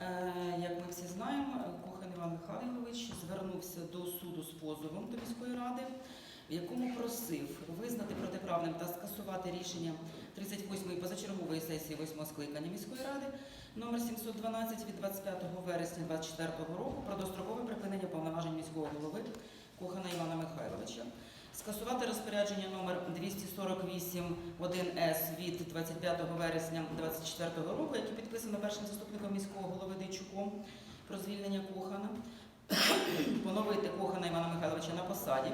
Е, Як ми всі знаємо, Кохан Іван Михайлович звернувся до суду з позовом до міської ради, в якому просив визнати протиправним та скасувати рішення 38-ї позачергової сесії 8-го скликання міської ради номер 712 від 25 вересня 2024 року про дострокове припинення повноважень міського голови Кохана Івана Михайловича. Скасувати розпорядження номер 248 1С від 25 вересня 2024 року, яке підписано першим заступником міського голови Дейчуком про звільнення Кохана, поновити Кохана Івана Михайловича на посаді.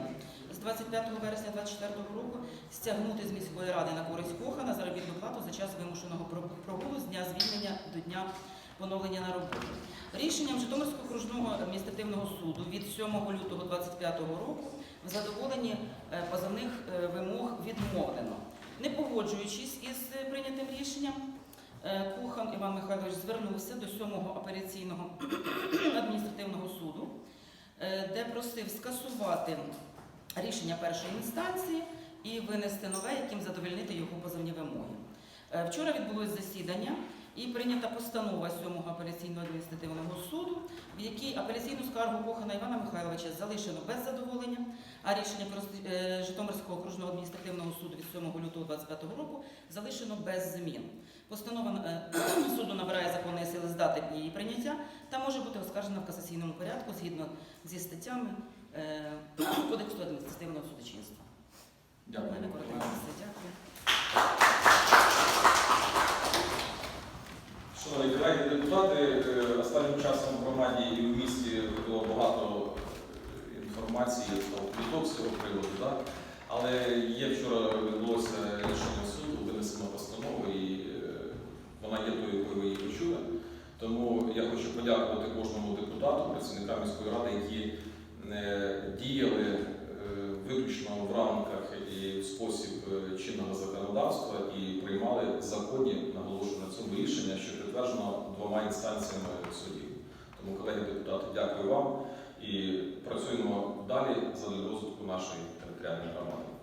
З 25 вересня 2024 року, стягнути з міської ради на користь Кохана заробітну плату за час вимушеного про- прогулу з дня звільнення до дня поновлення на роботу. Рішенням Житомирського окружного адміністративного суду від 7 лютого 2025 року в задоволенні е, позовних е, вимог відмовлено. Не погоджуючись із е, прийнятим рішенням, Кухан Іван Михайлович звернувся до 7-го апеляційного адміністративного суду, де просив скасувати рішення першої інстанції і винести нове, яким задовольнити його позовні вимоги. Вчора відбулось засідання і прийнята постанова 7-го апеляційного адміністративного суду, в якій апеляційну скаргу Кохана Івана Михайловича залишено без задоволення, а рішення е, Житомирського окружного адміністративного суду від 7 лютого 2025 року залишено без змін. Постанова е, суду набирає законної сили з дати її прийняття та може бути оскаржена в касаційному порядку згідно зі статтями е, Кодексу адміністративного судочинства. Дякую. Колеги депутати, е, останнім часом в громаді і в місті було багато е, інформації та пліток з цього приводу. Да? Але є вчора відбулося рішення суду, винесено постанову, і е, вона є тою, якою ви її почули. Тому я хочу подякувати кожному депутату, працівникам міської ради, які діяли виключно в рамках і спосіб е, чинного законодавства і приймали законні, наголошую на цьому рішення, що підтверджено двома інстанціями судів. Тому, колеги депутати, дякую вам і працюємо далі за розвитку нашої територіальної громади.